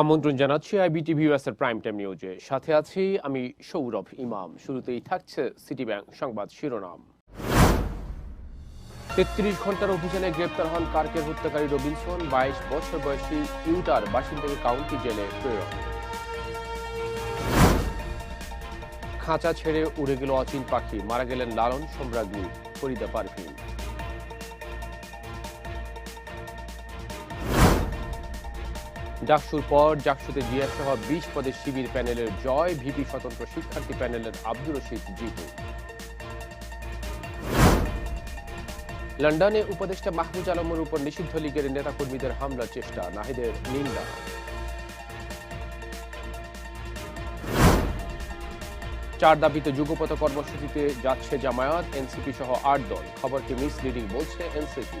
আমন্ত্রণ জানাচ্ছি আইবিটিভি এর প্রাইম টাইম নিউজে সাথে আছি আমি সৌরভ ইমাম। শুরুতেই থাকছে সিটি ব্যাংক সংবাদ শিরোনাম। তেত্রিশ ঘণ্টার অভিযানে গ্রেপ্তার হন কার্কের হত্যাকারী রবিনসন। বাইশ বছর বয়সী ইউটার বাসিন্দাকে কাউন্টি জেলে প্রেরণ। খাঁচা ছেড়ে উড়ে গেল অচিন পাখি। মারা গেলেন লালন সম্রাজ্ঞী ফরিদা পারভিন। ডাকসুর পর ডাকসুতে জিএস সহ বিশ পদের শিবির প্যানেলের জয়, ভিপি স্বতন্ত্র শিক্ষার্থী প্যানেলের আব্দুর রশিদ জিতু। লন্ডনে উপদেষ্টা মাহমুদ আলমের উপর নিষিদ্ধ লীগের নেতাকর্মীদের হামলার চেষ্টা, নাহিদের নিন্দা। চার দাবিতে যুগপত কর্মসূচিতে যাচ্ছে জামায়াত, এনসিপি সহ আট দল। খবরকে মিসলিডিং বলছে NCP.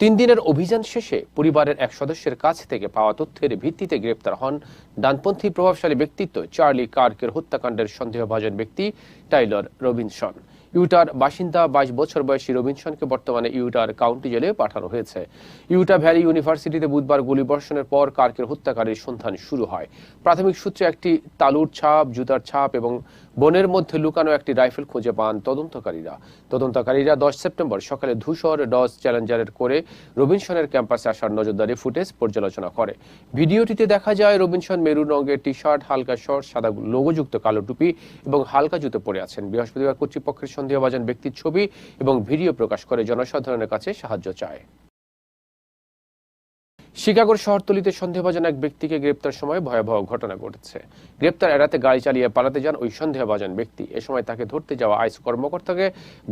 তিন দিনের অভিযান শেষে পরিবারের এক সদস্যের কাছ থেকে পাওয়া তথ্যের ভিত্তিতে গ্রেপ্তার হন ডানপন্থী প্রভাবশালী ব্যক্তিত্ব চার্লি কার্কের হত্যাকাণ্ডের সন্দেহভাজন ব্যক্তি টাইলর রবিনসন। ইউটার বাসিন্দা বাইশ বছর বয়সী রবিনসনকে বর্তমানে ইউটার কাউন্টি জেলে পাঠানো হয়েছে। ইউটা ভ্যালি ইউনিভার্সিটিতে বুধবার গুলিবর্ষণের পর কার্কের হত্যাকারীর সন্ধান শুরু হয়। প্রাথমিক সূত্রে একটি তালুর ছাপ, জুতার ছাপ এবং বনের মধ্যে লুকানো একটি রাইফেল খুঁজে পান তদন্তকারীরা। তদন্তকারীরা দশ সেপ্টেম্বর সকালে ধূসর ডস চ্যালেঞ্জারের করে রবিনসনের ক্যাম্পাসে আসার নজরদারি ফুটেজ পর্যালোচনা করে। ভিডিওটিতে দেখা যায়, রবিনসন মেরুন রঙের টি শার্ট হালকা শর্ট, সাদা লোগোযুক্ত কালো টুপি এবং হালকা জুতো পরে আছেন। বৃহস্পতিবার কর্তৃপক্ষের সন্দেহভাজন ব্যক্তির ছবি এবং ভিডিও প্রকাশ করে জনসাধারণের কাছে সাহায্য চায়। শিকাগোর শহরতলিতে সন্দেহভাজন এক ব্যক্তিকে গ্রেপ্তার সময় ভয়াবহ ঘটনা ঘটেছে। গ্রেপ্তার এড়াতে গাড়ি চালিয়ে পালাতে যান ওই সন্দেহভাজন ব্যক্তি। এ সময় তাকে ধরতে যাওয়া আইস কর্মকর্তাকে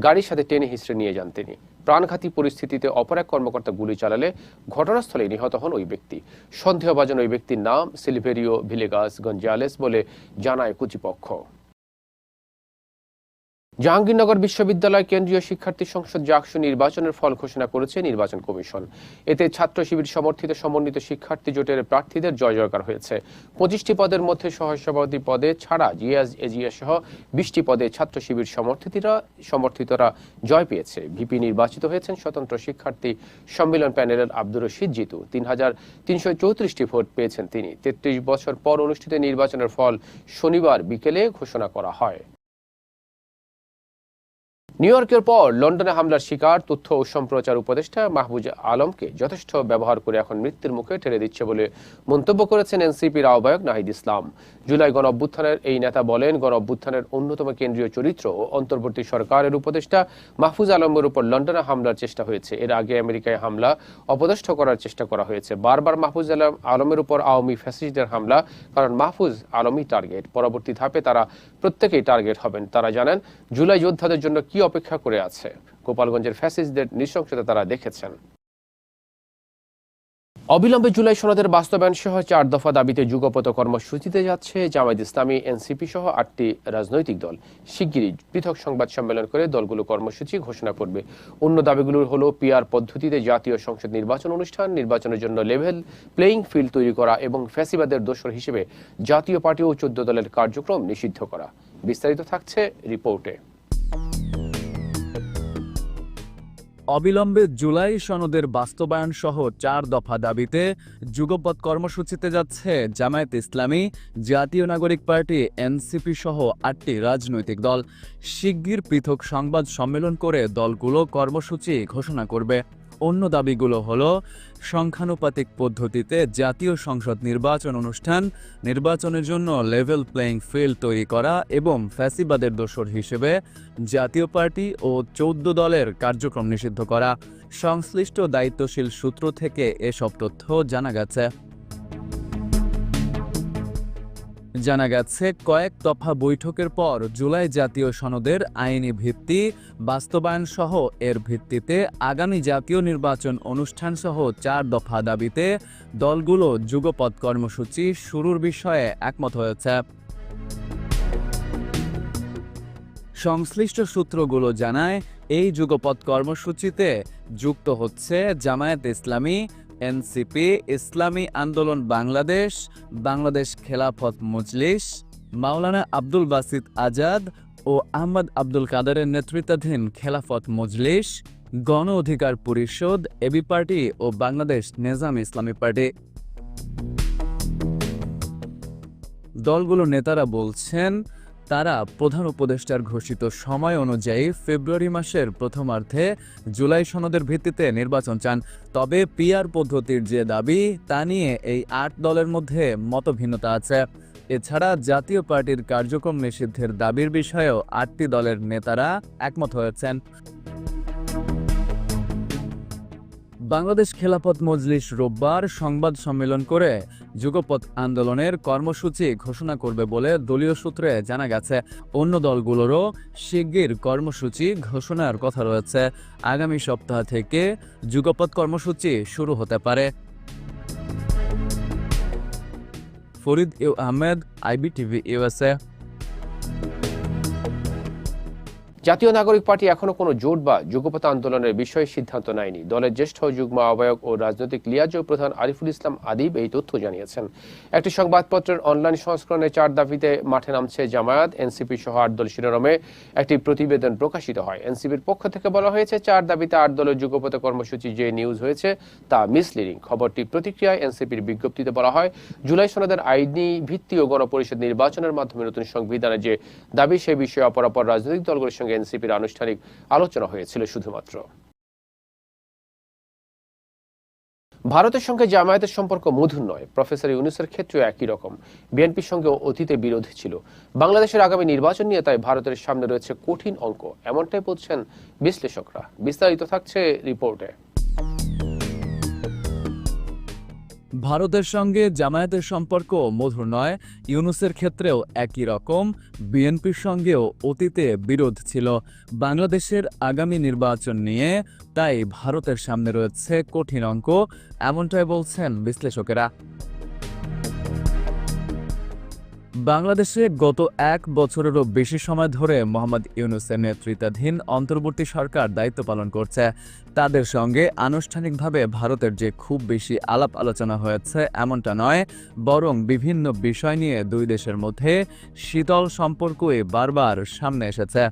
গাড়ির সাথে টেনে হিসড়ে নিয়ে যান তিনি। প্রাণঘাতী পরিস্থিতিতে অপর এক কর্মকর্তা গুলি চালালে ঘটনাস্থলে নিহত হন ওই ব্যক্তি। সন্দেহভাজন ওই ব্যক্তির নাম সিলভেরিও ভিলেগাস গঞ্জালেস বলে জানায় কর্তৃপক্ষ। জাহাঙ্গীরনগর বিশ্ববিদ্যালয় কেন্দ্রীয় শিক্ষার্থী সংসদ জাকসু নির্বাচনের ফল ঘোষণা করেছে নির্বাচন কমিশন। এতে ছাত্র শিবির সমর্থিত সমন্বিত শিক্ষার্থী জোটের প্রার্থীদের জয় জয়কার হয়েছে। পঁচিশটি পদের মধ্যে সহসভাপতি পদে ছাড়া জিএস এজিএস সহ বিশটি পদে ছাত্র শিবির সমর্থিতরা সমর্থিতরা জয় পেয়েছে। ভিপি নির্বাচিত হয়েছেন স্বতন্ত্র শিক্ষার্থী সম্মেলন প্যানেলের আব্দুর রশিদ জিতু। তিন হাজার তিনশো চৌত্রিশটি ভোট পেয়েছেন তিনি। তেত্রিশ বছর পর অনুষ্ঠিত নির্বাচনের ফল শনিবার বিকেলে ঘোষণা করা হয়। নিউ ইয়র্কের পর লন্ডনে হামলার শিকার, তথ্য ও সম্প্রচার উপদেষ্টা মাহবুজ আলমকে যথেষ্ট ব্যবহার করে এখন মৃত্যুর মুখে ঠেলে দিচ্ছে বলে মন্তব্য করেছেন এনসিপির আহ্বায়ক নাহিদ ইসলাম। জুলাই গণ অভ্যুত্থানের এই নেতা বলেন গণ অভ্যুত্থানের অন্যতম কেন্দ্রীয় চরিত্র ও অন্তর্বর্তী সরকারের উপদেষ্টা মাহফুজ আলমের উপর লন্ডনে হামলার চেষ্টা হয়েছে। এর আগে আমেরিকায় হামলা অপদস্থ করার চেষ্টা করা হয়েছে। বারবার মাহফুজ আলম আলমের উপর আওয়ামী ফ্যাসিস্টদের হামলা কারণ মাহফুজ আলমই টার্গেট পরবর্তী ধাপে তারা প্রত্যেকেই টার্গেট হবেন। তারা জানেন, জুলাই যোদ্ধাদের জন্য কি অপেক্ষা করে আছে। গোপালগঞ্জের ফ্যাসিস্টদের নৃশংসতা তারা দেখেছেন। অবিলম্বে জুলাই সনদের বাস্তবায়ন সহ চার দফা দাবিতে যুগপত কর্মসূচিতে যাচ্ছে জামায়াত ইসলামী, এনসিপি সহ আটটি রাজনৈতিক দল। শিগগিরই পৃথক সংবাদ সম্মেলন করে দলগুলো কর্মসূচি ঘোষণা করবে। অন্য দাবিগুলো হলো পিআর পদ্ধতিতে জাতীয় সংসদ নির্বাচন অনুষ্ঠান, নির্বাচনের জন্য লেভেল প্লেয়িং ফিল্ড তৈরি করা এবং ফ্যাসিবাদের দোসর হিসেবে জাতীয় পার্টি ও চোদ্দ দলের কার্যক্রম নিষিদ্ধ করা। বিস্তারিত থাকছে রিপোর্টে। অবিলম্বে জুলাই সনদের বাস্তবায়ন সহ চার দফা দাবিতে যুগপৎ কর্মসূচিতে যাচ্ছে জামায়াত ইসলামী, জাতীয় নাগরিক পার্টি, এনসিপি সহ আটটি রাজনৈতিক দল। শিগগির পৃথক সংবাদ সম্মেলন করে দলগুলো কর্মসূচি ঘোষণা করবে। অন্য দাবিগুলো হলো, সংখ্যানুপাতিক পদ্ধতিতে জাতীয় সংসদ নির্বাচন অনুষ্ঠান, নির্বাচনের জন্য লেভেল প্লেয়িং ফিল্ড তৈরি করা এবং ফ্যাসিবাদের দোসর হিসেবে জাতীয় পার্টি ও চৌদ্দ দলের কার্যক্রম নিষিদ্ধ করা। সংশ্লিষ্ট দায়িত্বশীল সূত্র থেকে এসব তথ্য জানা গেছে। জানা গেছে, কয়েক দফা বৈঠকের পর জুলাই জাতীয় সনদের আইনি ভিত্তি বাস্তবায়ন সহ এর ভিত্তিতে আগামী জাতীয় নির্বাচন অনুষ্ঠান সহ চার দফা দাবিতে দলগুলো যুগপৎ কর্মসূচি শুরুর বিষয়ে একমত হয়েছে। সংশ্লিষ্ট সূত্রগুলো জানায়, এই যুগপৎ কর্মসূচিতে যুক্ত হচ্ছে জামায়াত ইসলামী এনসিপি, ইসলামী আন্দোলন বাংলাদেশ বাংলাদেশ খেলাফত মজলিস, মাওলানা আব্দুল বাসিদ আজাদ ও আহমদ আব্দুল কাদারের নেতৃত্বাধীন খেলাফত মজলিস, গণ অধিকার পরিষদ, এবি পার্টি ও বাংলাদেশ নেজাম ইসলামী পার্টি। দলগুলোর নেতারা বলছেন তারা প্রধান উপদেষ্টার ঘোষিত সময় অনুযায়ী ফেব্রুয়ারি মাসের প্রথমার্ধে জুলাই সনদের ভিত্তিতে নির্বাচন চান। তবে পিআর পদ্ধতির যে দাবি, তা নিয়ে এই আট দলের মধ্যে মতভিন্নতা আছে। এছাড়া জাতীয় পার্টির কার্যক্রম নিষিদ্ধের দাবির বিষয়েও আটটি দলের নেতারা একমত হয়েছেন। বাংলাদেশ খেলাপথ মজলিস রোববার সংবাদ সম্মেলন করে যুগপথ আন্দোলনের কর্মসূচি ঘোষণা করবে বলে দলীয় সূত্রে জানা গেছে। অন্য দলগুলোরও শিগগির কর্মসূচি ঘোষণার কথা রয়েছে। আগামী সপ্তাহ থেকে যুগপথ কর্মসূচি শুরু হতে পারে। Farid U Ahmed, IBTV USA Jatiya Nagorik party এখনও কোনো জোট বা যুগপথ আন্দোলনের বিষয়ে সিদ্ধান্ত নেয়নি। দলের জ্যেষ্ঠ যুগ্ম আহ্বায়ক ও রাজনৈতিক লিয়াজ প্রধান আরিফুল ইসলাম আদিব এই তথ্য জানিয়েছেন। একটি সংবাদপত্রের অনলাইন সংস্করণে চার দাবিতে মাঠে নামছে জামায়াত। এনসিপি সহ আট দল শিরোনামে একটি প্রতিবেদন প্রকাশিত হয়। এনসিপির পক্ষ থেকে বলা হয়েছে, চার দাবিতে আট দলের যুগপথ কর্মসূচি যে নিউজ হয়েছে তা মিসলিডিং খবরটি প্রতিক্রিয়ায় এনসিপির বিজ্ঞপ্তিতে বলা হয়, জুলাই সনদের আইনি ভিত্তি ও গণপরিষদ নির্বাচনের মাধ্যমে নতুন সংবিধানে যে দাবি, সে বিষয়ে অপরাপর রাজনৈতিক দলগুলোর সঙ্গে এনসিপির আনুষ্ঠানিক আলোচনা হয়েছিল শুধুমাত্র। ভারতের সঙ্গে জামায়াতের সম্পর্ক মধুর নয়, প্রফেসর ইউনুসের ক্ষেত্রেও একই রকম। বিএনপির সঙ্গে অতীতে বিরোধী ছিল। বাংলাদেশের আগামী নির্বাচন নিয়ে তাই ভারতের সামনে রয়েছে কঠিন অঙ্ক, এমনটাই বলছেন বিশ্লেষকরা। বিস্তারিত থাকছে রিপোর্টে। ভারতের সঙ্গে জামায়াতের সম্পর্ক মধুর নয়, ইউনুসের ক্ষেত্রেও একই রকম, বিএনপির সঙ্গেও অতীতে বিরোধ ছিল। বাংলাদেশের আগামী নির্বাচন নিয়ে তাই ভারতের সামনে রয়েছে কঠিন অঙ্ক, এমনটাই বলছেন বিশ্লেষকেরা। বাংলাদেশে গত এক বছরেরও বেশি সময় ধরে মোহাম্মদ ইউনুসের নেতৃত্বাধীন অন্তর্বর্তী সরকার দায়িত্ব পালন করছে। তাদের সঙ্গে আনুষ্ঠানিকভাবে ভারতের যে খুব বেশি আলাপ আলোচনা হয়েছে এমনটা নয়, বরং বিভিন্ন বিষয় নিয়ে দুই দেশের মধ্যে শীতল সম্পর্কই বারবার সামনে এসেছে।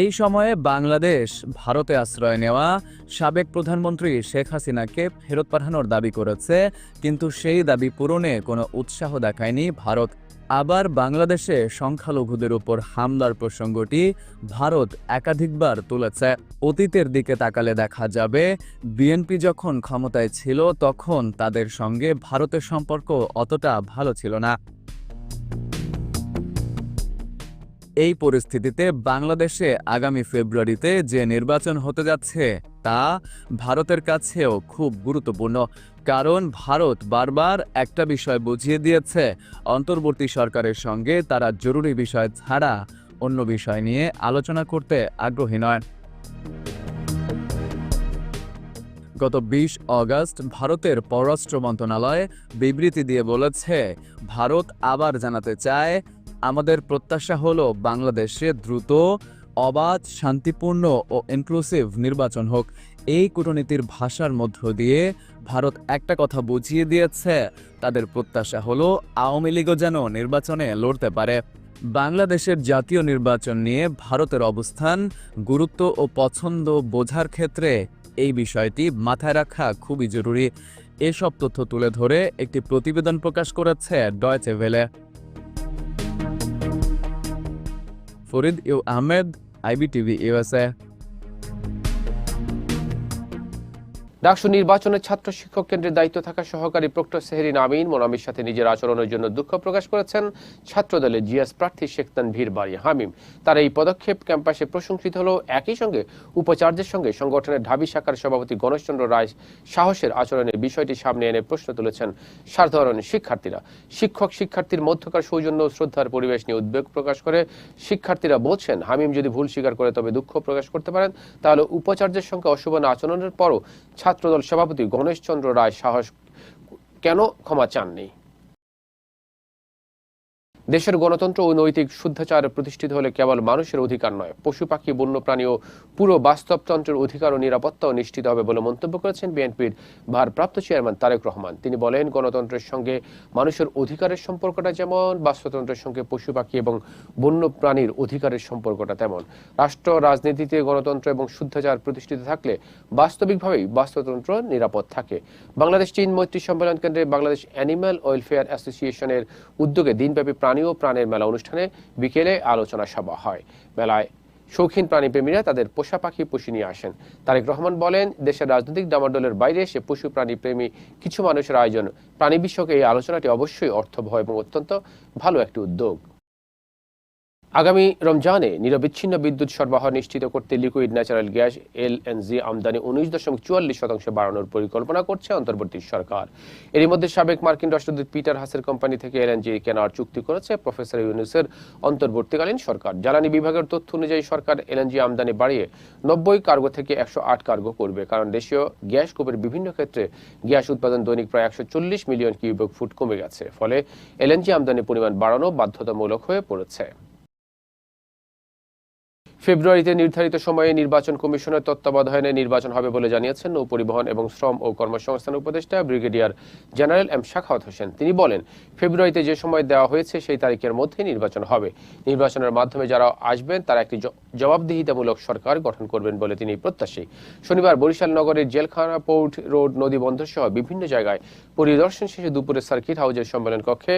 এই সময়ে বাংলাদেশ ভারতে আশ্রয় নেওয়া সাবেক প্রধানমন্ত্রী শেখ হাসিনাকে ফেরত পাঠানোর দাবি করেছে, কিন্তু সেই দাবি পূরণে কোনো উৎসাহ দেখায়নি ভারত। আবার বাংলাদেশে সংখ্যালঘুদের উপর হামলার প্রসঙ্গটি ভারত একাধিকবার তুলেছে। অতীতের দিকে তাকালে দেখা যাবে, বিএনপি যখন ক্ষমতায় ছিল, তখন তাদের সঙ্গে ভারতের সম্পর্ক অতটা ভালো ছিল না। এই পরিস্থিতিতে বাংলাদেশে আগামী ফেব্রুয়ারিতে যে নির্বাচন হতে যাচ্ছে তা ভারতের কাছেও খুব গুরুত্বপূর্ণ। কারণ ভারত বারবার একটা বিষয় বুঝিয়ে দিয়েছে, অন্তর্বর্তী সরকারের সঙ্গে তারা জরুরি বিষয় ছাড়া অন্য বিষয় নিয়ে আলোচনা করতে আগ্রহী নয়। গত বিশ অগস্ট ভারতের পররাষ্ট্র মন্ত্রণালয় বিবৃতি দিয়ে বলেছে, ভারত আবার জানাতে চায় আমাদের প্রত্যাশা হলো বাংলাদেশে দ্রুত, অবাধ, শান্তিপূর্ণ ও ইনক্লুসিভ নির্বাচন হোক। এই কূটনীতির ভাষার মধ্য দিয়ে ভারত একটা কথা বুঝিয়ে দিয়েছে, তাদের প্রত্যাশা হলো আওয়ামী লীগও যেন নির্বাচনে লড়তে পারে। বাংলাদেশের জাতীয় নির্বাচন নিয়ে ভারতের অবস্থান, গুরুত্ব ও পছন্দ বোঝার ক্ষেত্রে এই বিষয়টি মাথায় রাখা খুবই জরুরি। এসব তথ্য তুলে ধরে একটি প্রতিবেদন প্রকাশ করেছে Deutsche Welle Farid U Ahmed IBTV USA DUCSU নির্বাচনের ছাত্র শিক্ষক কেন্দ্রের দায়িত্ব থাকা সহকারী প্রক্টর সেহরিন আমিন মোনামির সাথে নিজের আচরণের জন্য দুঃখ প্রকাশ করেছেন ছাত্রদলের জিএস প্রার্থী শেখ তানভীর বাড়ি হামিম। তার এই পদক্ষেপ ক্যাম্পাসে প্রশংসিত হলেও একই সঙ্গে উপাচার্যের সঙ্গে সংগঠনের ঢাবি শাখার সভাপতি গণেশচন্দ্র রায় সাহসের আচরণের বিষয়টি সামনে এনে প্রশ্ন তুলেছেন সাধারণ শিক্ষার্থীরা। শিক্ষক শিক্ষার্থীর মধ্যকার সৌজন্য শ্রদ্ধার পরিবেশ নিয়ে উদ্বেগ প্রকাশ করে শিক্ষার্থীরা বলছেন, হামিম যদি ভুল স্বীকার করে তবে দুঃখ প্রকাশ করতে পারেন, তাহলে উপাচার্যের সঙ্গে অশোভন আচরণের পরও ছাত্রদল সভাপতি গণেশচন্দ্র রায় সাহস কেন ক্ষমা চাননি? দেশের গণতন্ত্র ও নৈতিক শুদ্ধাচার প্রতিষ্ঠিত হলে কেবল মানুষের অধিকার নয়, পশু পাখি, বন্যপ্রাণী ও পুরো বাস্তবতন্ত্রের অধিকার ও নিরাপত্তাও নিশ্চিত হবে বলে মন্তব্য করেছেন বিএনপির ভারপ্রাপ্ত চেয়ারম্যান তারেক রহমান। তিনি বলেন, গণতন্ত্রের সঙ্গে মানুষের অধিকারের সম্পর্কটা যেমন, বাস্তুতন্ত্রের সঙ্গে পশু পাখি এবং বন্যপ্রাণীর অধিকারের সম্পর্কটা তেমন। রাষ্ট্র, রাজনীতিতে গণতন্ত্র এবং শুদ্ধাচার প্রতিষ্ঠিত থাকলে বাস্তবিকভাবেই বাস্তুতন্ত্র নিরাপদ থাকে। বাংলাদেশ চীন মৈত্রী সম্মেলন কেন্দ্রে বাংলাদেশ অ্যানিম্যাল ওয়েলফেয়ার অ্যাসোসিয়েশনের উদ্যোগে দিনব্যাপী প্রাণী ও প্রাণের মেলা অনুষ্ঠানে বিকেলে আলোচনা সভা হয়। মেলায় শৌখিন প্রাণীপ্রেমীরা তাদের পোষা পাখি পুষি নিয়ে আসেন। তারেক রহমান বলেন, দেশের রাজনৈতিক ডামাডোলের বাইরে এসে পশু প্রাণী প্রেমী কিছু মানুষের আয়োজন প্রাণী বিষয়ক এই আলোচনাটি অবশ্যই অর্থবহ এবং অত্যন্ত ভালো একটি উদ্যোগ। আগামী রমজানে নিরবিচ্ছিন্ন বিদ্যুৎ সরবরাহ নিশ্চিত করতে লিকুইড ন্যাচারাল গ্যাস এলএনজি আমদানি উনিশ দশমিক চুয়াল্লিশ শতাংশ বাড়ানোর পরিকল্পনা করছে অন্তর্বর্তী সরকার। এরই মধ্যে সাবেক মার্কিন রাষ্ট্রদূত পিটার হাসের কোম্পানি থেকে এলএনজি কেনার চুক্তি করেছে প্রফেসর ইউনুসের অন্তর্বর্তীকালীন সরকার। জ্বালানি বিভাগের তথ্য অনুযায়ী সরকার এলএনজি আমদানি বাড়িয়ে নব্বই কার্গো থেকে একশো আট কার্গো করবে, কারণ দেশীয় গ্যাস কূপের বিভিন্ন ক্ষেত্রে গ্যাস উৎপাদন দৈনিক প্রায় একশো চল্লিশ মিলিয়ন কিউবিক ফুট কমে গেছে। ফলে এলএনজি আমদানির পরিমাণ বাড়ানো বাধ্যতামূলক হয়ে পড়েছে। ফেব্রুয়ারিতে নির্ধারিত সময়ে নির্বাচন কমিশনের তত্ত্বাবধানে নির্বাচন হবে বলে জানিয়েছেন নৌপরিবহন এবং শ্রম ও কর্মসংস্থান উপদেষ্টা brigadier general M Shakhawat Hossain. তিনি বলেন, ফেব্রুয়ারিতে যে সময় দেওয়া হয়েছে সেই তারিখের মধ্যে নির্বাচন হবে। নির্বাচনের মাধ্যমে যারা আসবেন তারা একটি জবাবদিহিতামূলক সরকার গঠন করবেন বলে তিনি প্রত্যাশী। শনিবার বরিশাল নগরের জেলখানা পোর্ট রোড, নদী বন্দর সহ বিভিন্ন জায়গায় পরিদর্শন শেষে দুপুরে সার্কিট হাউজের সম্মেলন কক্ষে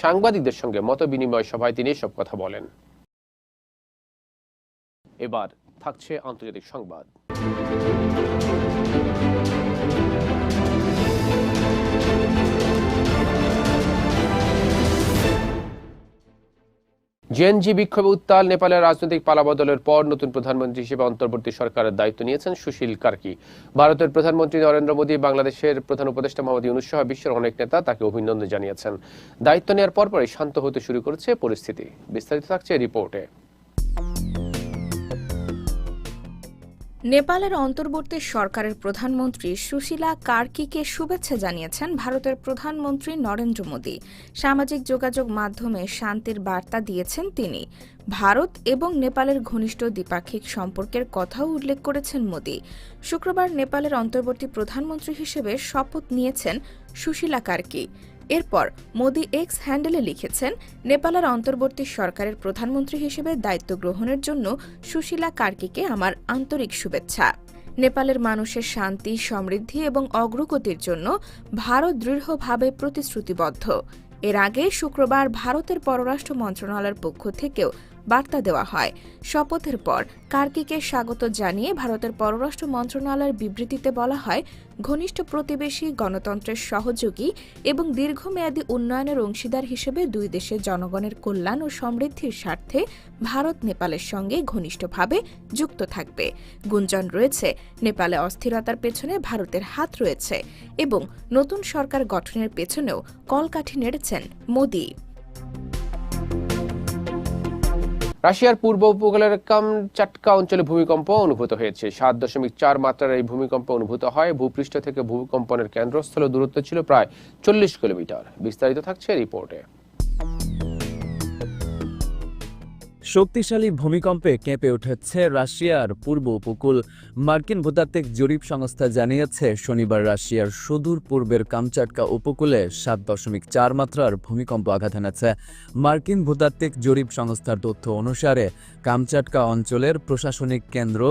সাংবাদিকদের সঙ্গে মত বিনিময় সভায় তিনি এসব কথা বলেন। এবার থাকছে আন্তর্জাতিক সংবাদ। জেএনজি বিক্ষোভে উত্তাল নেপালের রাজনৈতিক পালাবদলের পর নতুন প্রধানমন্ত্রী হিসেবে অন্তর্বর্তী সরকারের দায়িত্ব নিয়েছেন সুশীল কার্কি। ভারতের প্রধানমন্ত্রী নরেন্দ্র মোদী, বাংলাদেশের প্রধান উপদেষ্টা মোহাম্মদ ইউনুস সহ বিশ্বের অনেক নেতা তাকে অভিনন্দন জানিয়েছেন। দায়িত্ব নেওয়ার পরপরই শান্ত হতে শুরু করেছে পরিস্থিতি। বিস্তারিত থাকছে রিপোর্টে। নেপালের অন্তর্বর্তী সরকারের প্রধানমন্ত্রী সুশীলা কার্কিকে শুভেচ্ছা জানিয়েছেন ভারতের প্রধানমন্ত্রী নরেন্দ্র মোদী। সামাজিক যোগাযোগ মাধ্যমে শান্তির বার্তা দিয়েছেন তিনি। ভারত এবং নেপালের ঘনিষ্ঠ দ্বিপাক্ষিক সম্পর্কের কথাও উল্লেখ করেছেন মোদী। শুক্রবার নেপালের অন্তর্বর্তী প্রধানমন্ত্রী হিসেবে শপথ নিয়েছেন সুশীলা কার্কি। এরপর মোদি এক্স হ্যান্ডেলে লিখেছেন, নেপালের অন্তর্বর্তী সরকারের প্রধানমন্ত্রী হিসেবে দায়িত্ব গ্রহণের জন্য সুশীলা কার্কিকে আমার আন্তরিক শুভেচ্ছা। নেপালের মানুষের শান্তি, সমৃদ্ধি এবং অগ্রগতির জন্য ভারত দৃঢ়ভাবে প্রতিশ্রুতিবদ্ধ। এর আগে শুক্রবার ভারতের পররাষ্ট্র মন্ত্রণালয়ের পক্ষ থেকেও বার্তা দেওয়া হয়। শপথের পর কার্কিকে স্বাগত জানিয়ে ভারতের পররাষ্ট্র মন্ত্রণালয়ের বিবৃতিতে বলা হয়, ঘনিষ্ঠ প্রতিবেশী গণতন্ত্রের সহযোগী এবং দীর্ঘমেয়াদী উন্নয়নের অংশীদার হিসেবে দুই দেশের জনগণের কল্যাণ ও সমৃদ্ধির স্বার্থে ভারত নেপালের সঙ্গে ঘনিষ্ঠভাবে যুক্ত থাকবে। গুঞ্জন রয়েছে, নেপালে অস্থিরতার পেছনে ভারতের হাত রয়েছে এবং নতুন সরকার গঠনের পেছনেও কলকাঠি নেড়েছেন মোদী। রাশিয়ার পূর্ব উপকূলের কামচাটকা অঞ্চলে ভূমিকম্প অনুভূত হয়েছে। সাত দশমিক চার মাত্রার এই ভূমিকম্প অনুভূত হয়। ভূপৃষ্ঠ থেকে ভূমিকম্পনের কেন্দ্রস্থল দূরত্ব ছিল প্রায় চল্লিশ কিলোমিটার। বিস্তারিত থাকছে রিপোর্টে। শক্তিশালী ভূমিকম্পে কেঁপে উঠেছে রাশিয়ার পূর্ব উপকূল। মার্কিন ভূতাত্ত্বিক জরিপ সংস্থা জানিয়েছে, শনিবার রাশিয়ার সুদূর পূর্বের কামচাটকা উপকূলে সাত দশমিক চার মাত্রার ভূমিকম্প আঘাত এনেছে। মার্কিন ভূতাত্ত্বিক জরিপ সংস্থার তথ্য অনুসারে, কামচাটকা অঞ্চলের প্রশাসনিক কেন্দ্র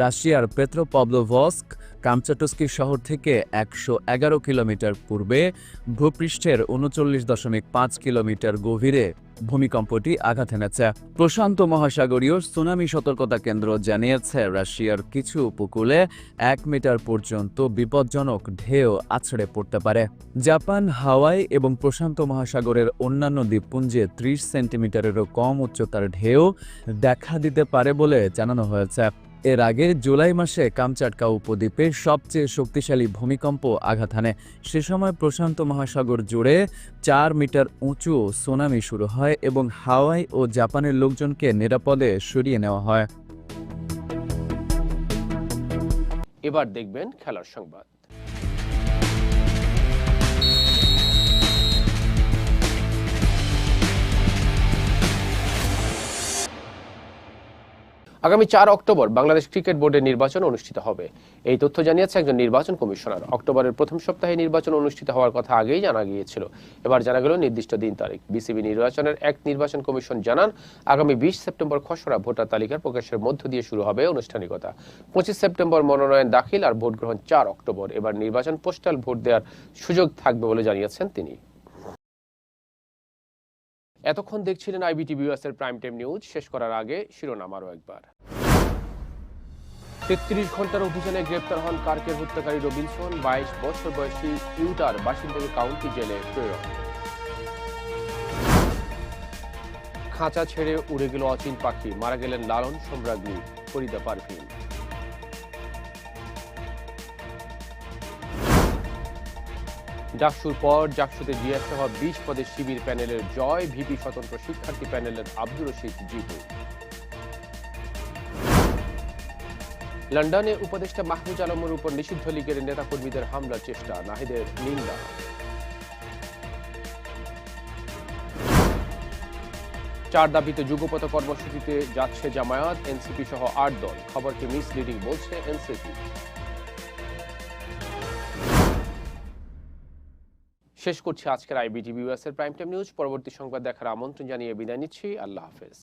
রাশিয়ার পেত্রোপব্লোভস্ক কামচাটস্কি শহর থেকে একশো এগারো কিলোমিটার পূর্বে, ভূপৃষ্ঠের উনচল্লিশ দশমিক পাঁচ কিলোমিটার গভীরে ভূমিকম্পটি আঘাত এনেছে। প্রশান্ত মহাসাগরীয় সুনামি সতর্কতা কেন্দ্র জানিয়েছে, রাশিয়ার কিছু উপকূলে এক মিটার পর্যন্ত বিপজ্জনক ঢেউ আছড়ে পড়তে পারে। জাপান, হাওয়াই এবং প্রশান্ত মহাসাগরের অন্যান্য দ্বীপপুঞ্জে ত্রিশ সেন্টিমিটারেরও কম উচ্চতার ঢেউ দেখা দিতে পারে বলে জানানো হয়েছে। এর আগে জুলাই মাসে কামচাটকা উপদ্বীপে সবচেয়ে শক্তিশালী ভূমিকম্প আঘাত হানে। সে সময় প্রশান্ত মহাসাগর জুড়ে চার মিটার উঁচু সুনামি শুরু হয় এবং হাওয়াই ও জাপানের লোকজনকে নিরাপদে সরিয়ে নেওয়া হয়। এবার দেখবেন খেলার সংবাদ। আগামী চার অক্টোবর বাংলাদেশ ক্রিকেট বোর্ডের নির্বাচন অনুষ্ঠিত হবে। এই তথ্য জানিয়েছে একজন নির্বাচন কমিশনার। অক্টোবরের প্রথম সপ্তাহে নির্বাচন অনুষ্ঠিত হওয়ার কথা আগেই জানা গিয়েছিল। এবার জানা গেল নির্দিষ্ট দিন তারিখ। বিসিবি নির্বাচনের এক নির্বাচন কমিশন জানান, আগামী বিশ সেপ্টেম্বর খসড়া ভোটার তালিকার প্রকাশের মধ্য দিয়ে শুরু হবে আনুষ্ঠানিকতা। পঁচিশ সেপ্টেম্বর মনোনয়ন দাখিল আর ভোট গ্রহণ চার অক্টোবর। এবার নির্বাচন পোস্টাল ভোট দেওয়ার সুযোগ থাকবে বলে জানিয়েছেন তিনি। এতক্ষণ দেখছিলেন আইবিটিভি এর প্রাইম টাইম নিউজ শেষ করার আগে শিরোনাম আরও একবার। তেত্রিশ ঘণ্টার অভিযানে গ্রেপ্তার হন কার্কের হত্যাকারী রবিনসন। বাইশ বছর বয়সী ইউটার বাসিন্দাকে কাউন্টি জেলে প্রেরণ। খাঁচা ছেড়ে উড়ে গেল অচিন পাখি। মারা গেলেন লালন সম্রাজ্ঞী ফরিদা পারভিন। ডাকসুর পর ডাকসুতে জিএস সহ বিশ পদের শিবির প্যানেলের জয়, ভিপি স্বতন্ত্র শিক্ষার্থী প্যানেলের আব্দুর রশিদ জিতু। লন্ডনে উপদেষ্টা মাহমুদ আলমের উপর নিষিদ্ধ লীগের নেতাকর্মীদের হামলার চেষ্টা, নাহিদের নিন্দা। চার দাবিতে যুগপথ কর্মসূচিতে যাচ্ছে জামায়াত, এনসিপি সহ আট দল। খবরকে মিসলিডিং বলছে এনসিপি। শেষ করছি আজকের আইবিটিভি এর প্রাইম টাইম নিউজ। পরবর্তী সংবাদ দেখার আমন্ত্রণ জানিয়ে বিদায় নিচ্ছি। আল্লাহ হাফেজ।